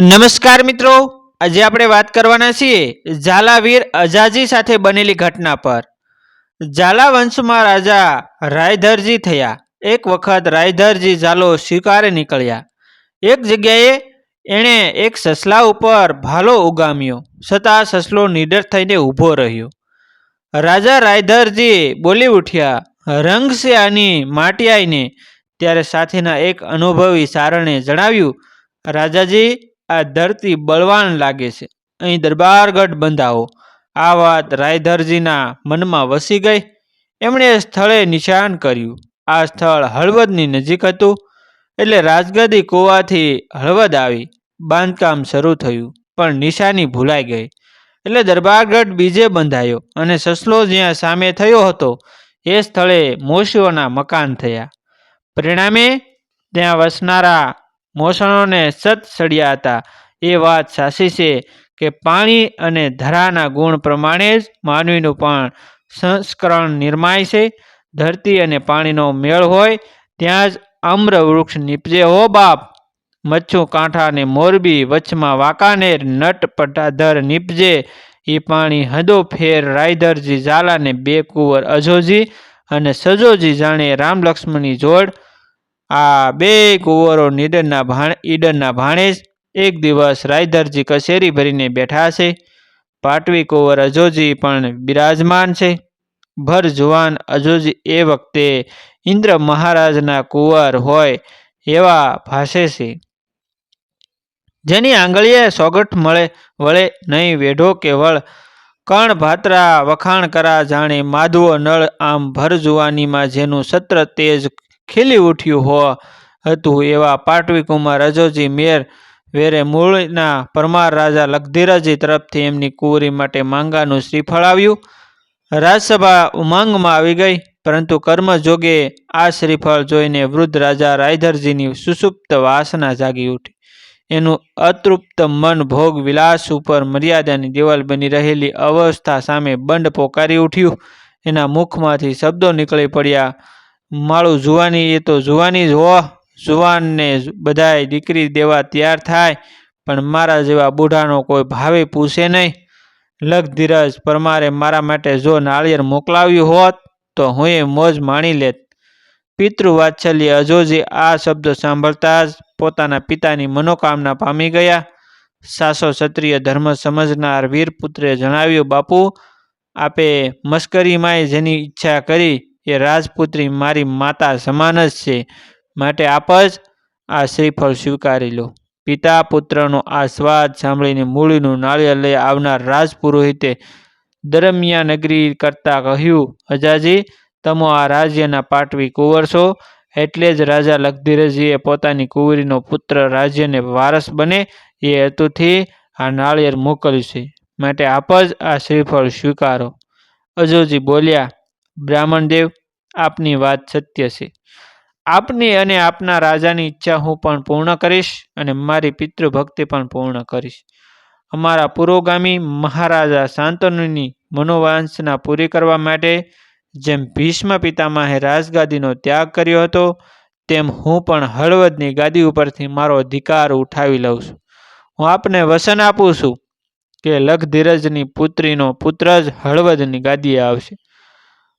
નમસ્કાર મિત્રો, આજે આપણે વાત કરવાના છીએ ઝાલાવીર અજાજી સાથે બનેલી ઘટના પર. ઝાલા વંશમાં રાજા રાયધરજી થયા. એક વખત રાયધરજી ઝાલો શિકારે નીકળ્યા. એક જગ્યાએ એણે એક સસલા ઉપર ભાલો ઉગામ્યો. છતાં સસલો નીડર થઈને ઊભો રહ્યો. રાજા રાયધરજી બોલી ઉઠ્યા, રંગ છે માટી આઈને. ત્યારે સાથેના એક અનુભવી સારણે જણાવ્યું, રાજાજી આ ધરતી બળવાન લાગે છે. અહીં દરબારગઢ બંધાવો. આ વાત રાયધરજીના મનમાં વસી ગઈ. એમણે સ્થળે નિશાન કર્યું. આ સ્થળ હળવદની નજીક હતું, એટલે રાજગદી કૂવાથી હળવદ આવી. બાંધકામ શરૂ થયું, પણ નિશાની ભૂલાઈ ગઈ. એટલે દરબારગઢ બીજે બંધાયો અને સસલો જ્યાં સામે થયો હતો, એ સ્થળે મોશીઓના મકાન થયા. પરિણામે ત્યાં વસનારા મોસણોને સત સળ્યા હતા. એ વાત સાચી છે કે પાણી અને ધરાના ગુણ પ્રમાણે જ માનવીનું પણ સંસ્કરણ નિર્માય છે. ધરતી અને પાણીનો મેળ હોય ત્યાં જ આમ્ર વૃક્ષ નીપજે. હો બાપ! મચ્છુ કાંઠા ને મોરબી વચમાં વાંકાનેર નટ પટાધર નીપજે. એ પાણી હદો ફેર રાયધરજી ઝાલાને બે કુંવર અજોજી અને સજોજી જાણે રામ લક્ષ્મણની જોડ આ બે કુંવરો નીડરના ભાણ, ઈડરના ભાણેજ એક દિવસ રાયધરજી કચેરી ભરીને બેઠા છે. પાટવી કુંવર અજોજી પણ બિરાજમાન છે. ભર જુવાન અજોજી એ વખતે ઇન્દ્ર મહારાજના કુંવર હોય એવા ભાષે છે. જેની આંગળીએ સોગઠ મળે, વળે નહીં વેઢો કે વળ. કણ ભાતરા વખાણ કરા જાણે માધવો નળ આમ ભર જુવાનીમાં જેનું સત્ર તેજ ખીલી ઉઠ્યું હો હતું એવા પાટવી કુમાર અજોજી મેર વેરે મૂળના પરમાર રાજા લખધીરાજી તરફથી એમની કુંવરી માટે માંગાનું શ્રીફળ આવ્યું. રાજસભા ઉમંગમાં આવી ગઈ, પરંતુ કર્મજોગે આ શ્રીફળ જોઈને વૃદ્ધ રાજા રાયધરજીની સુસુપ્ત વાસના જાગી ઉઠી. એનું અતૃપ્ત મન ભોગ વિલાસ ઉપર મર્યાદાની દિવાલ બની રહેલી અવસ્થા સામે બંડ પોકારી ઉઠ્યું. એના મુખમાંથી શબ્દો નીકળી પડ્યા માળું જુવાની એ તો જુવાની જ હો. જુવાનને બધાય દીકરી દેવા તૈયાર થાય, પણ મારા જેવા બુઢાનો કોઈ ભાવે પૂછે નહીં. લખ ધીરજ, પરમારે મારા માટે જો નાળિયેર મોકલાવ્યું હોત, તો હું એ મોજ માણી લેત. પિતૃ વાત્સલ્ય અજોજી આ શબ્દ સાંભળતા જ પોતાના પિતાની મનોકામના પામી ગયા. સાસો ક્ષત્રિય ધર્મ સમજનાર વીરપુત્રે જણાવ્યું, બાપુ, આપે મસ્કરીમાંય જેની ઈચ્છા કરી એ રાજપુત્રી મારી માતા સમાન જ છે. માટે આપ જ આ શ્રીફળ સ્વીકારી લો. પિતા પુત્રનો આ સ્વાદ સાંભળીને મૂળીનું નાળિયેર લઈ આવનાર રાજપુરોહિતે દરમિયા નગરી કરતા કહ્યું, અજાજી, તમો આ રાજ્યના પાટવી કુંવર છો એટલે જ રાજા લખધીરજીએ પોતાની કુંવરીનો પુત્ર રાજ્યને વારસ બને એ હેતુથી આ નાળિયેર મોકલ્યું છે. માટે આપ જ આ શ્રીફળ સ્વીકારો. અજોજી બોલ્યા બ્રાહ્મણદેવ, આપની વાત સત્ય છે. આપની અને આપના રાજાની ઈચ્છા હું પણ પૂર્ણ કરીશ અને મારી પિતૃભક્તિ પણ પૂર્ણ કરીશ. અમારા પુરોગામી મહારાજા શાંતનુની મનોવાંછના પૂરી કરવા માટે જેમ ભીષ્મ પિતામહે રાજગાદીનો ત્યાગ કર્યો હતો, તેમ હું પણ હળવદની ગાદી ઉપરથી મારો અધિકાર ઉઠાવી લઉં છું. હું આપને વસન આપું છું કે લખધીરજની પુત્રીનો પુત્ર જ હળવદની ગાદીએ આવશે.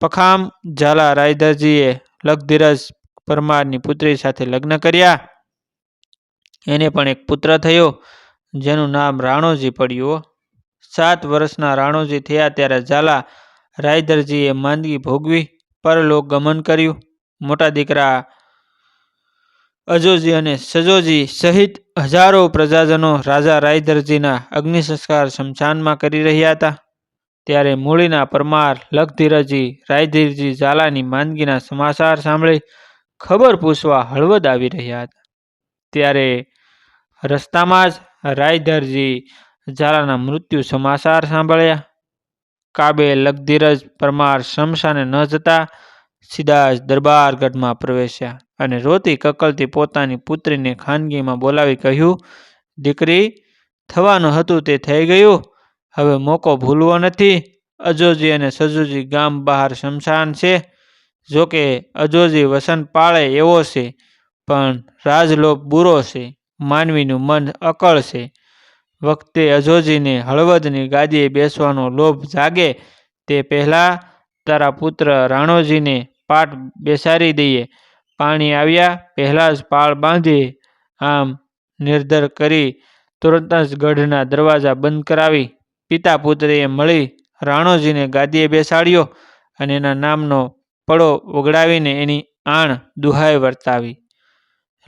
પખામ ઝાલા રાયધરજીએ લખધીરજ પરમારની પુત્રી સાથે લગ્ન કર્યા. એને પણ એક પુત્ર થયો, જેનું નામ રાણોજી પડ્યું. સાત વર્ષના રાણોજી થયા ત્યારે ઝાલા રાયધરજીએ માંદગી ભોગવી, પરલોક ગમન કર્યું. મોટા દીકરા અજોજી અને સજોજી સહિત હજારો પ્રજાજનો રાજા રાયધરજીના અગ્નિ સંસ્કાર શમશાનમાં કરી રહ્યા હતા. ત્યારે મૂળીના પરમાર, લખધીરજી, રાયધીરજી ઝાલાની માંદગીના સમાચાર સાંભળી ખબર પૂછવા હળવદ આવી રહ્યા હતા. ત્યારે રસ્તામાં જ રાયધરજી ઝાલાના મૃત્યુ સમાચાર સાંભળ્યા. કાબે લખધીરજ પરમાર શમશાને ન જતા સીધા જ દરબારગઢમાં પ્રવેશ્યા અને રોતી કકલતી પોતાની પુત્રીને ખાનગીમાં બોલાવી કહ્યું, દીકરી, થવાનું હતું તે થઈ ગયું. હવે મોકો ભૂલવો નથી. અજોજી અને સજોજી ગામ બહાર શમશાન છે. જોકે અજોજી વસન પાળે એવો છે, પણ રાજલોભ બુરો છે, માનવીનું મન અકળ છે. વખતે અજોજીને હળવદની ગાદીએ બેસવાનો લોભ જાગે, તે પહેલાં તારા પુત્ર રાણોજીને પાટ બેસાડી દઈએ. પાણી આવ્યા પહેલાં જ પાળ બાંધી, આમ નિર્ધાર કરી, તુરંત જ ગઢના દરવાજા બંધ કરાવી. પિતા પુત્રીએ મળી રાણોજીને ગાદીએ બેસાડ્યો અને એના નામનો પડો ઓગળાવીને એની આણ દુહાઈ વર્તાવી.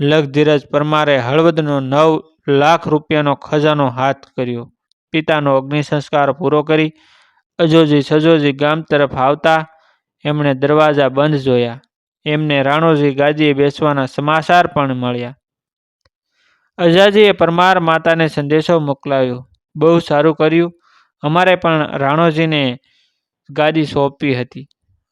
લખધીરજ પરમારે હળવદનો નવ લાખ રૂપિયાનો ખજાનો હાથ કર્યો. પિતાનો અગ્નિ સંસ્કાર પૂરો કરી અજોજી સજોજી ગામ તરફ આવતા એમણે દરવાજા બંધ જોયા. એમને રાણોજી ગાદીએ બેસવાના સમાચાર પણ મળ્યા. અજાજીએ પરમાર માતાને સંદેશો મોકલાવ્યો. બહુ સારું કર્યું. અમારે પણ રાણોજીને ગાદી સોંપી હતી.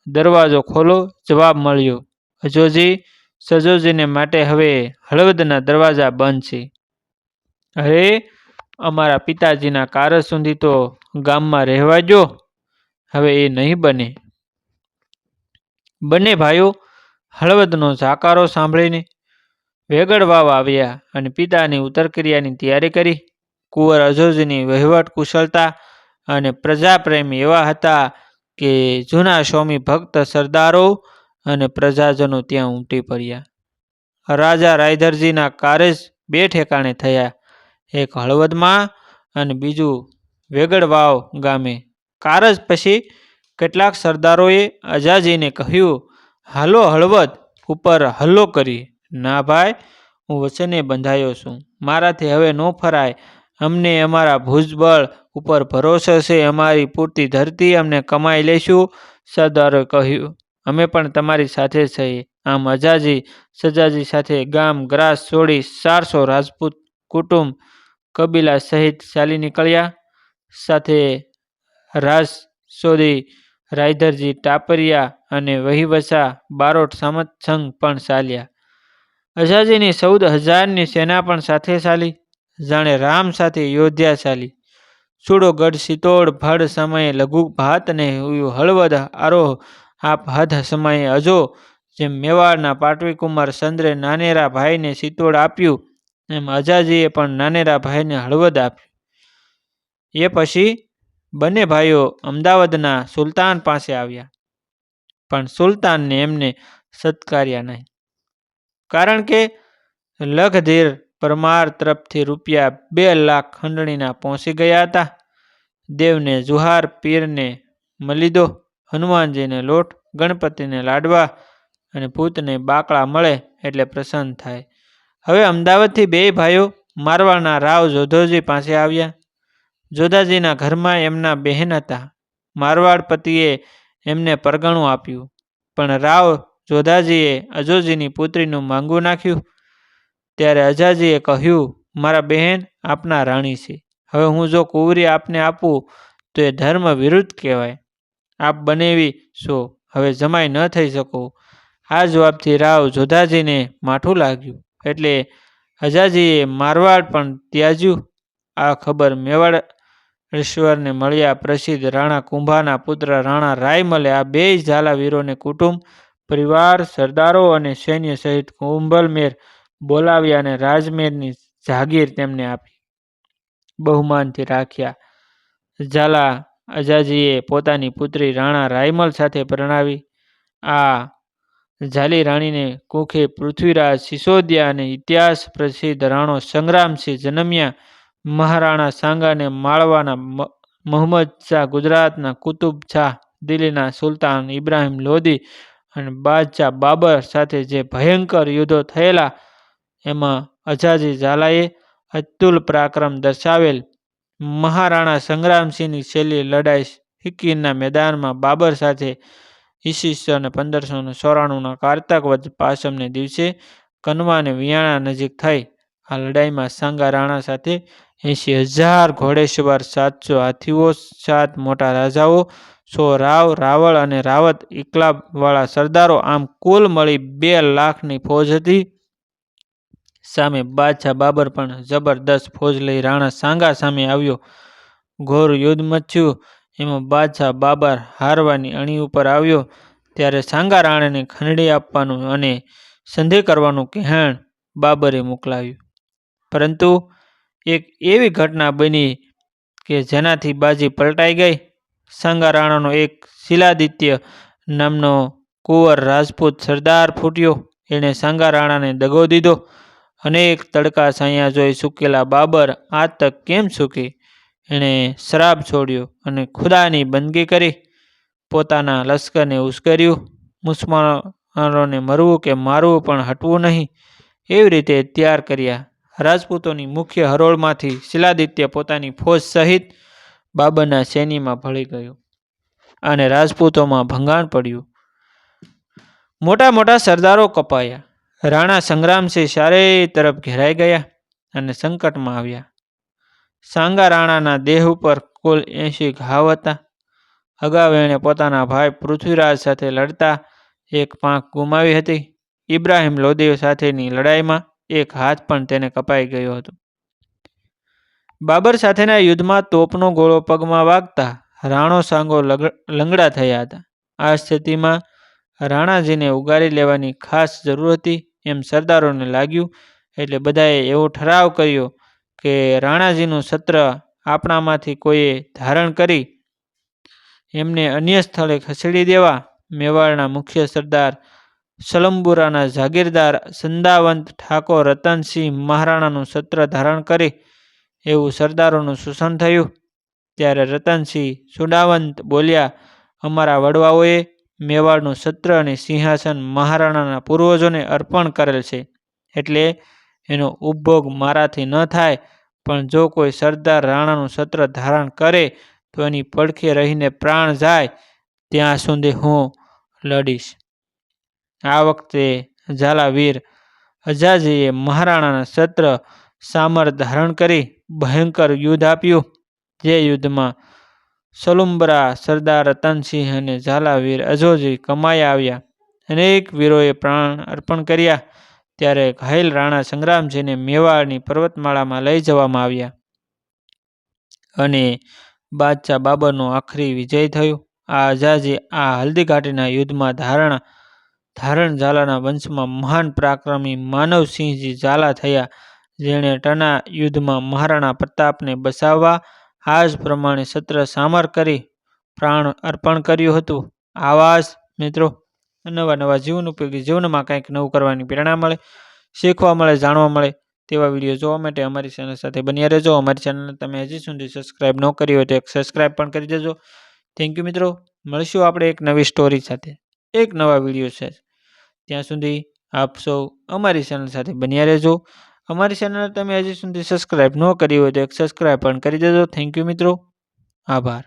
દરવાજો ખોલો, જવાબ મળ્યો, અજોજી, સજોજીને માટે હવે હળવદના દરવાજા બંધ છે. અરે, અમારા પિતાજીના કારજ સુધી તો ગામમાં રહેવા જો હવે એ નહીં બને. બંને ભાઈઓ, હળવદનો જાકારો સાંભળીને વેગળવાવ આવ્યા અને પિતાની ઉત્તરક્રિયાની તૈયારી કરી. કુંવર અજોજીની વહીવટ કુશળતા અને પ્રજાપ્રેમી એવા હતા કે જૂના સ્વામી ભક્ત સરદારો અને પ્રજાજનો ત્યાં ઉમટી પડ્યા. રાજા રાયધરજીના કારજ બે ઠેકાણે થયા. એક હળવદમાં અને બીજું વેગડવાવ ગામે. કારજ પછી કેટલાક સરદારોએ અજાજીને કહ્યું, હાલો હળવદ, ઉપર હલ્લો કરી. ના ભાઈ, હું વચને બંધાયો છું. મારાથી હવે ન ફરાય. અમને અમારા ભુજબળ ઉપર ભરોસો છે, અમારી પૂરતી ધરતી અમને કમાઈ લઈશું સરદારોએ કહ્યું. અમે પણ તમારી સાથે છીએ. આમ અજાજી, સજાજી સાથે ગામ ગ્રાસ છોડી ચારસો રાજપૂત કુટુંબ કબીલા સહિત ચાલી નીકળ્યા. સાથે રાજ સોદી રાયધરજી ટાપરિયા અને વહીવસા બારોટ સામત સંઘ પણ ચાલ્યા. અજાજીની ચૌદ હજારની સેના પણ સાથે ચાલી જાણે રામ સાથે યોધ્યા ચાલી. ચૂડો ગઢ સિતોડ ભડ સમયે લઘુ ભાત ને હળવદ, આરોહ, આપ હદ સમયે અજો, જેમ મેવાડના પાટવીકુમાર ચંદ્રે નાનેરા ભાઈને સિતોડ આપ્યું, એમ અજાજીએ પણ નાનેરા ભાઈને હળવદ આપ્યું. એ પછી બંને ભાઈઓ અમદાવાદના સુલતાન પાસે આવ્યા, પણ સુલતાનને એમને સત્કાર્યા નહીં. કારણ કે લખધીર પરમાર તરફથી રૂપિયા બે લાખ ખંડણીના પહોંચી ગયા હતા. દેવને જુહાર પીરને મલિદો હનુમાનજીને લોટ, ગણપતિને લાડવા અને ભૂતને બાકડા મળે એટલે પ્રસન્ન થાય. હવે અમદાવાદથી બે ભાઈઓ મારવાડના રાવ જોધોજી પાસે આવ્યા. જોધાજીના ઘરમાં એમના બહેન હતા. મારવાડ પતિએ એમને પરગણું આપ્યું, પણ રાવ જોધાજીએ અજોજીની પુત્રીનું માંગું નાખ્યું. ત્યારે અજાજીએ કહ્યું, મારા બહેન આપના રાણી છે. હવે હું જો કુંવરી આપને આપું, તો એ ધર્મ વિરુદ્ધ કહેવાય. આપ બનેવી છો. હવે જમાઈ ન થઈ શકો. આ જવાબથી રાવ જોધાજીને માઠું લાગ્યું. એટલે અજાજીએ મારવાડ પણ ત્યાજ્યું. આ ખબર મેવાડેશ્વરને મળ્યા પ્રસિદ્ધ રાણા કુંભાના પુત્ર રાણા રાયમલે આ બે ઝાલા વીરોને કુટુંબ, પરિવાર, સરદારો અને સૈન્ય સહિત કુંભલમેર બોલાવ્યા અને રાજમેરની જાગીર તેમને આપી. બહુમાનથી રાખ્યા. ઝાલા અજાજીએ પોતાની પુત્રી રાણા રાયમલ સાથે પરણાવી. આ ઝાલી રાણીને કુખે પૃથ્વીરાજ સિસોદિયા અને ઇતિહાસ પ્રસિદ્ધ રાણો સંગ્રામસિંહ જન્મ્યા. મહારાણા સાંગાને માળવાના મોહમ્મદ શાહ ગુજરાતના કુતુબ શાહ દિલ્હીના સુલતાન ઇબ્રાહિમ લોધી અને બાદશાહ બાબર સાથે જે ભયંકર યુદ્ધો થયેલા એમાં અજાજી ઝાલાએ અતુલ પરાક્રમ દર્શાવેલ મહારાણા સંગ્રામસિંહની છેલ્લી લડાઈ સિક્કીરના મેદાનમાં બાબર સાથે ઈસવીસન પંદરસો ને ચોરાણુંના કારતક વધ પાસમને દિવસે કનવા અને વિયાણા નજીક થઈ. આ લડાઈમાં સાંગા રાણા સાથે એંશી હજાર ઘોડેસવાર સાતસો હાથીઓ, સાત મોટા રાજાઓ, સો રાવ, રાવળ અને રાવત ઇકલાબવાળા સરદારો આમ કુલ મળી બે લાખની ફોજ હતી. સામે બાદશાહ બાબર પણ જબરદસ્ત ફોજ લઈ રાણા સાંગા સામે આવ્યો. ઘોર યુદ્ધ મચ્યું એમાં બાદશાહ બાબર હારવાની અણી ઉપર આવ્યો. ત્યારે સાંગા રાણાને ખંડી આપવાનું અને સંધિ કરવાનું કહેણ બાબરે મોકલાવ્યું પરંતુ એક એવી ઘટના બની કે જેનાથી બાજી પલટાઈ ગઈ. સાંગા રાણાનો એક શિલાદિત્ય નામનો કુંવર રાજપૂત સરદાર ફૂટ્યો. એણે સાંગા રાણાને દગો દીધો. અનેક તડકા સાયા જોઈ સૂકેલા બાબર આ તક કેમ સૂકી? એણે શ્રાપ છોડ્યો અને ખુદાની બંદગી કરી. પોતાના લશ્કરને ઉશ્કેર્યું. મુસલમાનોને મરવું કે મારવું પણ હટવું નહીં. એવી રીતે તૈયાર કર્યા. રાજપૂતોની મુખ્ય હરોળમાંથી શિલાદિત્ય પોતાની ફોજ સહિત બાબરના સૈનીમાં ભળી ગયો અને રાજપૂતોમાં ભંગાણ પડ્યું. મોટા મોટા સરદારો કપાયા. રાણા સંગ્રામસિંહ ચારેય તરફ ઘેરાઈ ગયા અને સંકટમાં આવ્યા. સાંગા રાણાના દેહ ઉપર કુલ એંશી ઘાવ હતા. અગાઉ એણે પોતાના ભાઈ પૃથ્વીરાજ સાથે લડતા એક પાંખ ગુમાવી હતી. ઇબ્રાહિમ લોદી સાથેની લડાઈમાં એક હાથ પણ તેને કપાઈ ગયો હતો. બાબર સાથેના યુદ્ધમાં તોપનો ગોળો પગમાં વાગતા રાણો સાંગો લંગડા થયા હતા. આ સ્થિતિમાં રાણાજીને ઉગારી લેવાની ખાસ જરૂર હતી. એમ સરદારોને લાગ્યું. એટલે બધાએ એવો ઠરાવ કર્યો કે રાણાજીનું સત્ર આપણામાંથી કોઈએ ધારણ કરી, એમને અન્ય સ્થળે ખસેડી દેવા. મેવાડના મુખ્ય સરદાર સલમ્બુરાના જાગીરદાર સંદાવંત ઠાકોર રતનસિંહ મહારાણાનું સત્ર ધારણ કરી એવું સરદારોનું શોષણ થયું. ત્યારે રતનસિંહ સુડાવંત બોલ્યા, અમારા વડવાઓએ મેવાડનું સત્ર અને સિંહાસન મહારાણાના પૂર્વજોને અર્પણ કરેલ છે. એટલે એનો ઉપભોગ મારાથી ન થાય, પણ જો કોઈ સરદાર રાણાનું સત્ર ધારણ કરે, તો એની પડખે રહીને પ્રાણ જાય, ત્યાં સુધી હું લડીશ. આ વખતે ઝાલાવીર અજાજીએ મહારાણાના સત્ર સામર ધારણ કરી ભયંકર યુદ્ધ આપ્યું. જે યુદ્ધમાં સલુમ્બરા, સરદાર રતનસિંહ અને ઝાલાવીર અજોજી કમાઈ આવ્યા. અનેક વીરોએ પ્રાણ અર્પણ કર્યા. ત્યારે ઘાયલ રાણા સંગ્રામજીને મેવાડની પર્વતમાળામાં લઈ જવામાં આવ્યા. અને બાદશાહ બાબરનો આખરી વિજય થયો. આ આઝાજી આ હલ્દીઘાટીના યુદ્ધમાં ધારણા, ધારણ ઝાલાના વંશમાં મહાન પરાક્રમી માનવસિંહજી ઝાલા થયા. જેણે ટના યુદ્ધમાં મહારાણા પ્રતાપને બસાવવા આ જ પ્રમાણે સત્ર સામર કરી પ્રાણ અર્પણ કર્યું હતું. આવા મિત્રો, નવા નવા જીવન ઉપયોગી જીવનમાં કંઈક નવું કરવાની પ્રેરણા મળે, શીખવા મળે, જાણવા મળે તેવા વીડિયો જોવા માટે અમારી ચેનલ સાથે બન્યા રહેજો. અમારી ચેનલને તમે હજી સુધી સબસ્ક્રાઈબ ન કરી હોય તો એક સબસ્ક્રાઈબ પણ કરી દેજો. થેન્ક યુ મિત્રો. મળીશું આપણે એક નવી સ્ટોરી સાથે. એક નવા વીડિયો છે ત્યાં સુધી આપ સૌ અમારી ચેનલ સાથે બન્યા રહેજો. અમારી ચેનલ તમે હજી સુધી સબસ્ક્રાઈબ ન કરી હોય તો એક સબસ્ક્રાઈબ પણ કરી દેજો. થેન્ક યુ મિત્રો. આભાર.